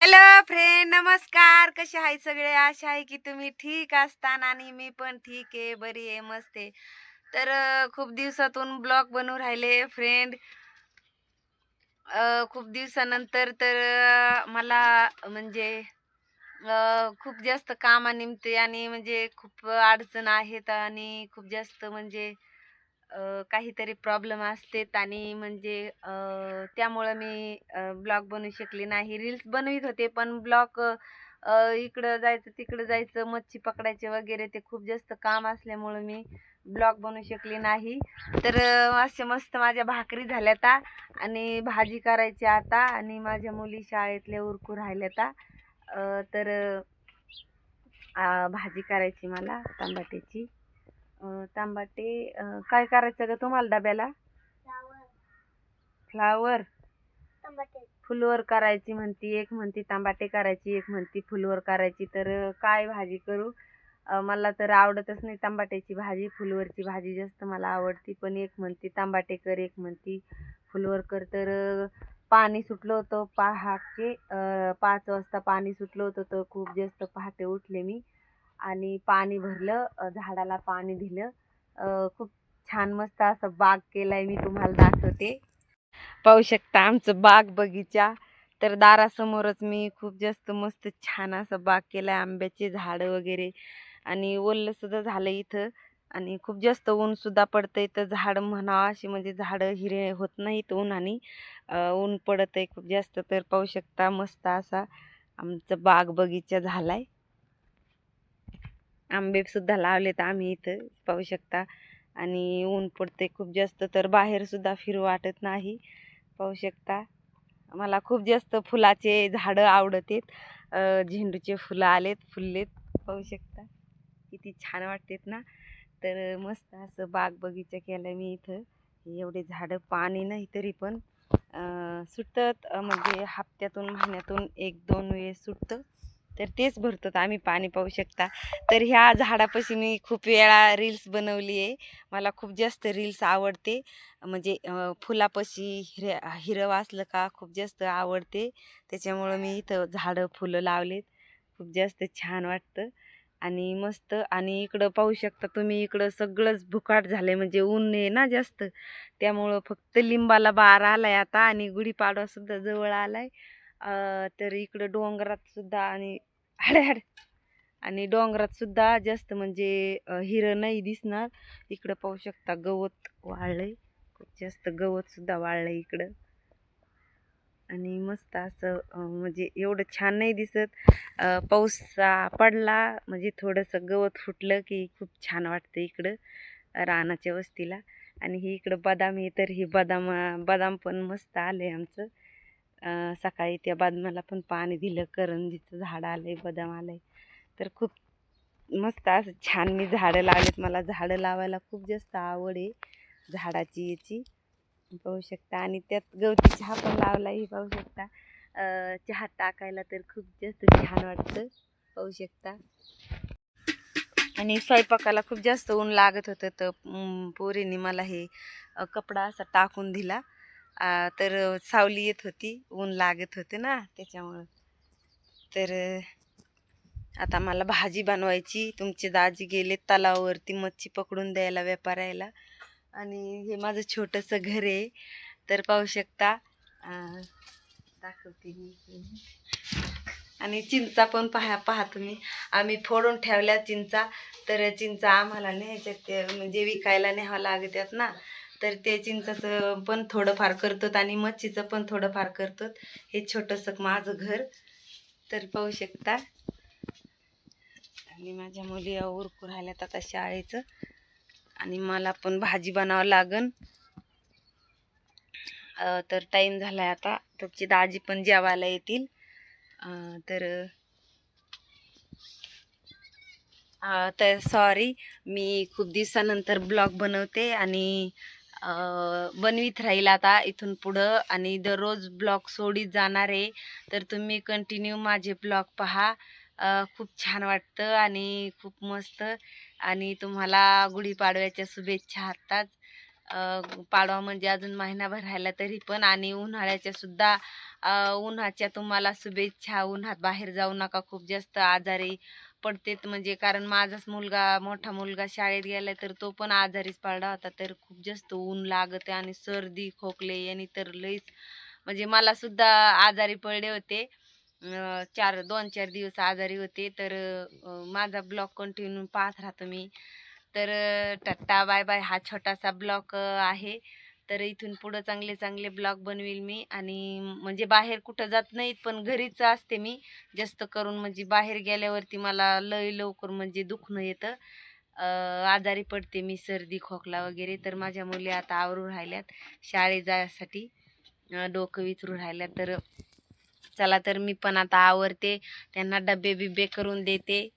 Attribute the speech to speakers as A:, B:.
A: Hello friend नमस्कार. कसे आहे सगळे? आशा आहे की तुम्ही ठीक असताना आणि मी पण ठीक आहे बरी आहे मस्त आहे. तर खूप दिवसातून ब्लॉग बनवून राहिले फ्रेंड. खूप दिवसानंतर तर मला म्हणजे खूप जास्त कामानिमित्त आणि म्हणजे खूप अडचण आहेत आणि खूप जास्त म्हणजे काहीतरी प्रॉब्लेम असतेत आणि म्हणजे त्यामुळं मी ब्लॉग बनवू शकले नाही. रील्स बनवित होते पण ब्लॉग इकडं जायचं तिकडं जायचं मच्छी पकडायचे वगैरे ते खूप जास्त काम असल्यामुळं मी ब्लॉग बनवू शकले नाही. तर असे मस्त माझ्या भाकरी झाल्याता आणि भाजी करायची आता आणि माझ्या मुली शाळेतल्या उरकू राहिल्याता अ, तर भाजी करायची मला तांबाट्याची. तांबाटे काय करायचं ग तुम्हाला डब्याला? फ्लावर. फुलवर? करायची म्हणती एक म्हणती तांबाटे करायची एक म्हणती फुलवर करायची. तर काय भाजी करू? मला तर आवडतच नाही तांबाट्याची भाजी फुलवरची भाजी जास्त मला आवडती. पण एक म्हणती तांबाटे कर एक म्हणती फुलवर कर. तर पाणी सुटलं होतं पहाटे पाच वाजता पाणी सुटलं होतं तर खूप जास्त पहाटे उठले मी. आणि पाणी भरलं झाडाला पाणी दिलं. खूप छान मस्त असं बाग केलाय मी तुम्हाला दाखवते. पाहू शकता आमचं बाग बगीचा. तर दारासमोरच मी खूप जास्त मस्त छान असं बाग केलाय आंब्याचे झाडं वगैरे. आणि ओललं सुद्धा झालं इथं. आणि खूप जास्त ऊन सुद्धा पडतंय. तर झाड म्हणावं अशी म्हणजे झाडं हिरे होत नाहीत उन्हाने. आणि ऊन पडत आहे खूप जास्त. तर पाहू शकता मस्त असा आमचं बाग बगीचा झालाय. आंबेसुद्धा लावलेत आम्ही इथं पाहू शकता. आणि ऊन पडते खूप जास्त तर बाहेरसुद्धा फिरू वाटत नाही पाहू शकता. मला खूप जास्त फुलाचे झाडं आवडतात. झेंडूचे फुलं आलेत फुललेत पाहू शकता. किती छान वाटतात ना. तर मस्त असं बाग बगीचा केला मी इथं. एवढे झाडं पाणी नाही तरी पण सुटतात. म्हणजे हप्त्यातून महिन्यातून एक दोन वेळेस सुटतं. तर तेच भरतात आम्ही पाणी पाहू शकता. तर ह्या झाडापाशी मी खूप वेळा रील्स बनवली आहे. मला खूप जास्त रील्स आवडते. म्हणजे फुलापाशी हिर हिरवं असलं का खूप जास्त आवडते. त्याच्यामुळं मी इथं झाडं फुलं लावलेत. खूप जास्त छान वाटतं. आणि मस्त. आणि इकडं पाहू शकता तुम्ही इकडं सगळंच भुकाट झालं म्हणजे ऊन आहे ना जास्त. त्यामुळं फक्त लिंबाला बार आलाय आता आणि गुढीपाडवासुद्धा जवळ आला आहे तर इकडं डोंगरात सुद्धा आणि हाडे हाडे आणि डोंगरात सुद्धा जास्त म्हणजे हिरं नाही दिसणार. इकडं पाहू शकता गवत वाळलंय. खूप जास्त गवत सुद्धा वाळलंय इकडं. आणि मस्त असं म्हणजे एवढं छान नाही दिसत. पाऊस पडला म्हणजे थोडंसं गवत फुटलं की खूप छान वाटतं इकडं रानाच्या वस्तीला. आणि हे इकडं बदाम आहे तर ही बदाम बदाम पण मस्त आले आमचं. सकाळी त्या बादमाला पण पाणी दिलं करंजीचं झाड आलंय बदाम आलंय. तर खूप मस्त असं छान मी झाडं लावलीत. मला झाडं लावायला खूप जास्त आवड आहे झाडाची याची. पाहू शकता. आणि त्यात गवती चहा पण लावलाही पाहू शकता. चहा टाकायला तर खूप जास्त छान वाटतं. पाहू शकता. आणि स्वयंपाकाला खूप जास्त ऊन लागत होतं. तर पोरीने मला हे कपडा असा टाकून दिला. तर सावली येत होती ऊन लागत होते ना त्याच्यामुळं. तर आता मला भाजी बनवायची तुमचे दाजी गेले तलावावरती मच्छी पकडून द्यायला व्यापारायला आणि हे माझं छोटंसं घर आहे. तर पाहू शकता दाखवते मी. आणि चिंचा पण पहा पहा तुम्ही. आम्ही फोडून ठेवल्या चिंचा. तर चिंचा आम्हाला न्यायच्यात ते म्हणजे विकायला न्यावं लागतात ना. तर ते चिंचाचं पण थोडंफार करतात आणि मच्छीचं पण थोडंफार करतात. हे छोटंसं माझं घर. तर पाहू शकता. आणि माझ्या मुली उरकू राहिल्यात आता शाळेचं. आणि मला पण भाजी बनावं लागन. तर टाईम झाला आहे आता. तुमची दाजी पण जेवायला येतील. तर तर सॉरी मी खूप दिवसानंतर ब्लॉग बनवते आणि बनवीत राहील आता इथून पुढं आणि दररोज ब्लॉग सोडीत जाणार आहे. तर तुम्ही कंटिन्यू माझे ब्लॉग पहा. खूप छान वाटतं आणि खूप मस्त. आणि तुम्हाला गुढीपाडव्याच्या शुभेच्छा आत्ताच पाडवा म्हणजे अजून महिनाभर राहिला तरी पण आणि उन्हाळ्याच्या सुद्धा उन्हाच्या तुम्हाला शुभेच्छा. उन्हात बाहेर जाऊ नका. खूप जास्त आजारी पडतेत म्हणजे कारण माझाच मुलगा मोठा मुलगा शाळेत गेलाय तर तो पण आजारीच पडला होता. तर खूप जास्त ऊन लागत आहे आणि सर्दी खोकले यांनी तर लईच म्हणजे मला सुद्धा आजारी पडले होते. चार दोन चार दिवस आजारी होते. तर माझा ब्लॉग कंटिन्यू पाहत राहतो मी. तर टट्टा बाय बाय हा छोटासा ब्लॉक आहे. तर इथून पुढं चांगले चांगले ब्लॉग बनवेल मी आणि म्हणजे बाहेर कुठं जात नाहीत पण घरीच असते मी. जास्त करून म्हणजे बाहेर गेल्यावरती मला लय लवकर म्हणजे दुखणं येतं. आजारी पडते मी सर्दी खोकला वगैरे तर माझ्या मुली आता आवरून राहिल्यात शाळेत जायसाठी. डोकं विचरू राहिल्यात तर चला तर मी पण आता आवरते. त्यांना डबे बिबे करून देते.